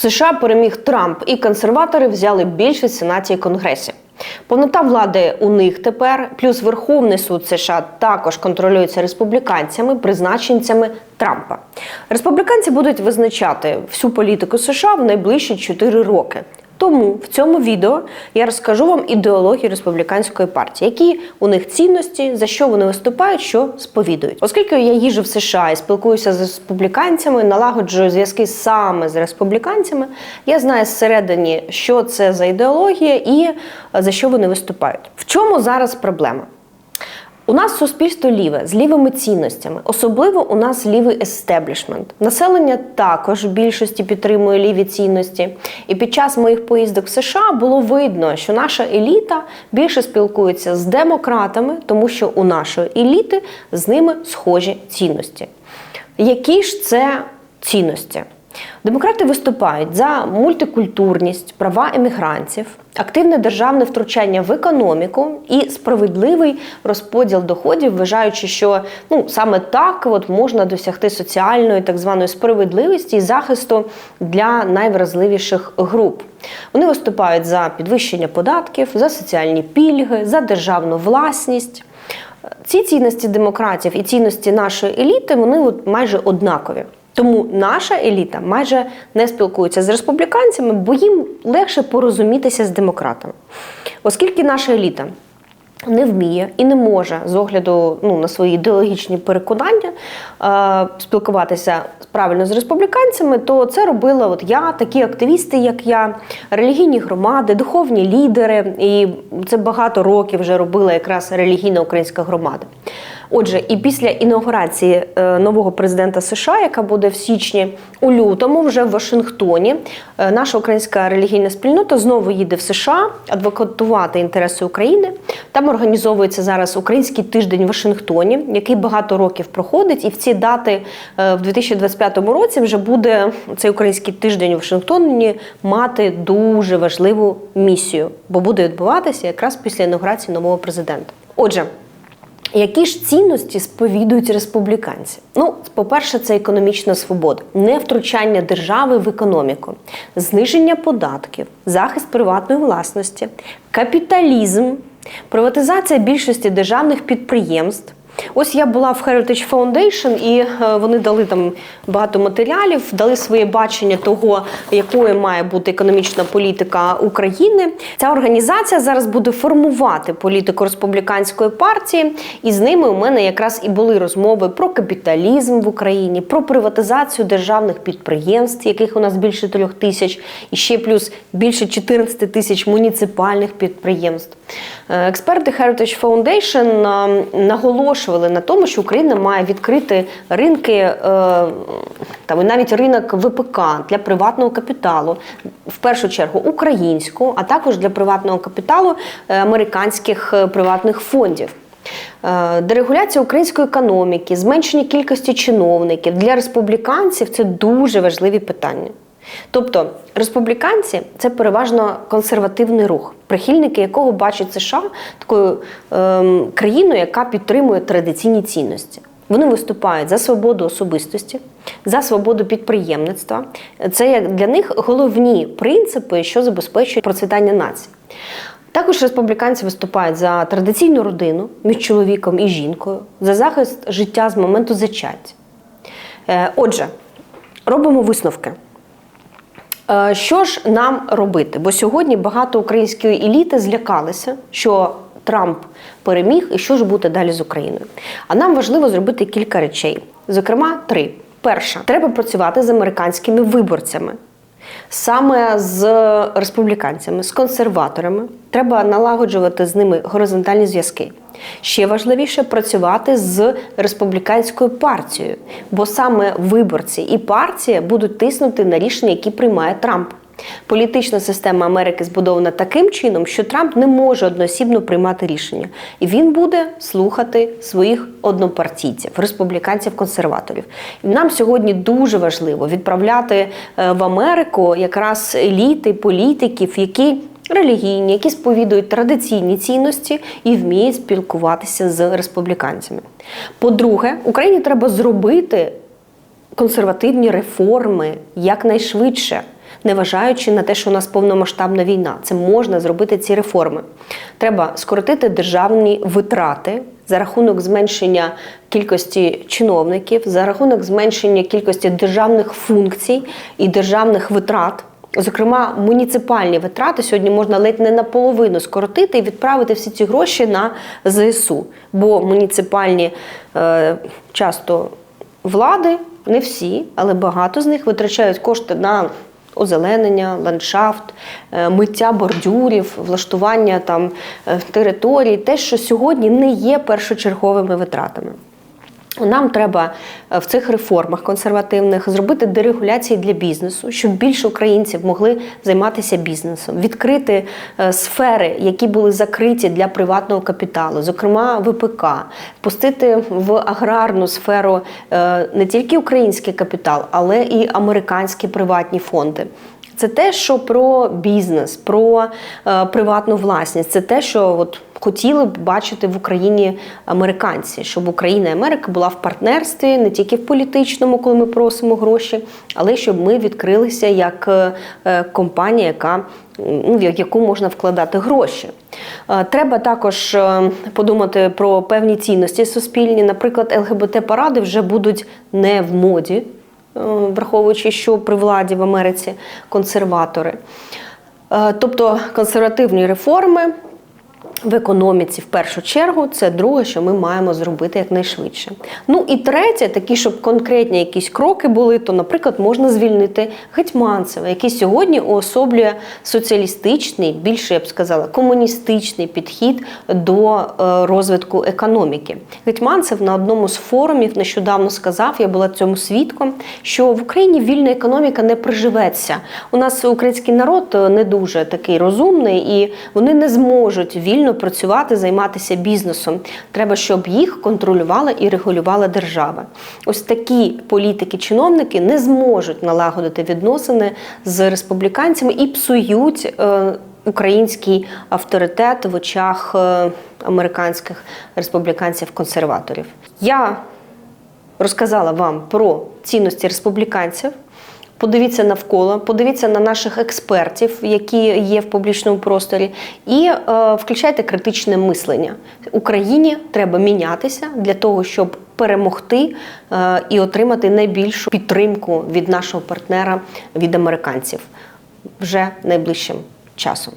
США переміг Трамп, і консерватори взяли більшість в Сенаті і Конгресі. Повнота влади у них тепер, плюс Верховний суд США також контролюється республіканцями, призначенцями Трампа. Республіканці будуть визначати всю політику США в найближчі 4 роки. Тому в цьому відео я розкажу вам ідеологію республіканської партії, які у них цінності, за що вони виступають, що сповідують. Оскільки я їжу в США і спілкуюся з республіканцями, налагоджую зв'язки саме з республіканцями, я знаю зсередині, що це за ідеологія і е, за що вони виступають. В чому зараз проблема? У нас суспільство ліве з лівими цінностями, особливо у нас лівий естеблішмент. Населення також в більшості підтримує ліві цінності. І під час моїх поїздок в США було видно, що наша еліта більше спілкується з демократами, тому що у нашої еліти з ними схожі цінності. Які ж це цінності? Демократи виступають за мультикультурність, права емігрантів, активне державне втручання в економіку і справедливий розподіл доходів, вважаючи, що ну саме так от можна досягти соціальної так званої справедливості і захисту для найвразливіших груп. Вони виступають за підвищення податків, за соціальні пільги, за державну власність. Ці цінності демократів і цінності нашої еліти вони от майже однакові. Тому наша еліта майже не спілкується з республіканцями, бо їм легше порозумітися з демократами. Оскільки наша еліта не вміє і не може з огляду ну, на свої ідеологічні переконання е, спілкуватися правильно з республіканцями, то це робила от я, такі активісти, як я, релігійні громади, духовні лідери, і це багато років вже робила якраз релігійна українська громада. Отже, і після інаугурації е, нового президента США, яка буде в січні, у лютому, вже в Вашингтоні, е, наша українська релігійна спільнота знову їде в США адвокатувати інтереси України. Там організовується зараз український тиждень в Вашингтоні, який багато років проходить, і в ці дати е, в 2025 році вже буде цей український тиждень у Вашингтоні мати дуже важливу місію, бо буде відбуватися якраз після інаугурації нового президента. Отже. Які ж цінності сповідують республіканці? Ну, по-перше, це економічна свобода, не втручання держави в економіку, зниження податків, захист приватної власності, капіталізм, приватизація більшості державних підприємств. Ось я була в Heritage Foundation, і е, вони дали там багато матеріалів, дали своє бачення того, якою має бути економічна політика України. Ця організація зараз буде формувати політику республіканської партії, і з ними у мене якраз і були розмови про капіталізм в Україні, про приватизацію державних підприємств, яких у нас більше трьох тисяч, і ще плюс більше 14 тисяч муніципальних підприємств. Е, Експерти Heritage Foundation е, наголошували на тому, що Україна має відкрити ринки, е, там і навіть ринок ВПК для приватного капіталу, в першу чергу українського, а також для приватного капіталу американських приватних фондів. Дерегуляція української економіки, зменшення кількості чиновників для республіканців це дуже важливі питання. Тобто республіканці це переважно консервативний рух, прихильники якого бачать США такою ем, країною, яка підтримує традиційні цінності. Вони виступають за свободу особистості, за свободу підприємництва. Це як для них головні принципи, що забезпечують процвітання нації. Також республіканці виступають за традиційну родину між чоловіком і жінкою, за захист життя з моменту зачаття. Е, отже, робимо висновки. Е, Що ж нам робити? Бо сьогодні багато української еліти злякалися, що Трамп переміг, і що ж буде далі з Україною. А нам важливо зробити кілька речей. Зокрема, три. Перша, треба працювати з американськими виборцями. Саме з республіканцями, з консерваторами треба налагоджувати з ними горизонтальні зв'язки. Ще важливіше працювати з республіканською партією, бо саме виборці і партія будуть тиснути на рішення, які приймає Трамп. Політична система Америки збудована таким чином, що Трамп не може одноосібно приймати рішення, і він буде слухати своїх однопартійців, республіканців-консерваторів. І нам сьогодні дуже важливо відправляти е, в Америку якраз еліти політиків, які релігійні, які сповідують традиційні цінності і вміють спілкуватися з республіканцями. По-друге, Україні треба зробити консервативні реформи якнайшвидше. Неважаючи на те, що у нас повномасштабна війна. Це можна зробити ці реформи. Треба скоротити державні витрати за рахунок зменшення кількості чиновників, за рахунок зменшення кількості державних функцій і державних витрат. Зокрема, муніципальні витрати сьогодні можна ледь не наполовину скоротити і відправити всі ці гроші на ЗСУ. Бо муніципальні е, часто влади, не всі, але багато з них витрачають кошти на озеленення, ландшафт, е, миття бордюрів, влаштування там е, територій, те, що сьогодні не є першочерговими витратами. Нам треба е, в цих реформах консервативних зробити дерегуляції для бізнесу, щоб більше українців могли займатися бізнесом, відкрити е, сфери, які були закриті для приватного капіталу, зокрема ВПК, пустити в аграрну сферу е, не тільки український капітал, але і американські приватні фонди. Це те, що про бізнес, про приватну власність. Це те, що от хотіли б бачити в Україні американці, щоб Україна і Америка була в партнерстві не тільки в політичному, коли ми просимо гроші, але щоб ми відкрилися як е, е, компанія, яка ну, в яку можна вкладати гроші. Е, Треба також подумати про певні цінності суспільні. Наприклад, ЛГБТ-паради вже будуть не в моді, враховуючи, що при владі в Америці консерватори. Тобто консервативні реформи в економіці в першу чергу це друге, що ми маємо зробити якнайшвидше. Ну і третє, такі, щоб конкретні якісь кроки були, то, наприклад, можна звільнити Гетьманцева, який сьогодні уособлює соціалістичний, більше я б сказала, комуністичний підхід до е, розвитку економіки. Гетьманцев на одному з форумів нещодавно сказав, я була цьому свідком, що в Україні вільна економіка не приживеться. У нас український народ е, не дуже такий розумний, і вони не зможуть вільно працювати, займатися бізнесом. Треба, щоб їх контролювала і регулювала держава. Ось такі політики-чиновники не зможуть налагодити відносини з республіканцями і псують. е, Український авторитет в очах е, американських республіканців-консерваторів. Я розказала вам про цінності республіканців. Подивіться навколо, подивіться на наших експертів, які є в публічному просторі, і е, включайте критичне мислення. Україні треба мінятися для того, щоб перемогти е, і отримати найбільшу підтримку від нашого партнера від американців вже найближчим часом.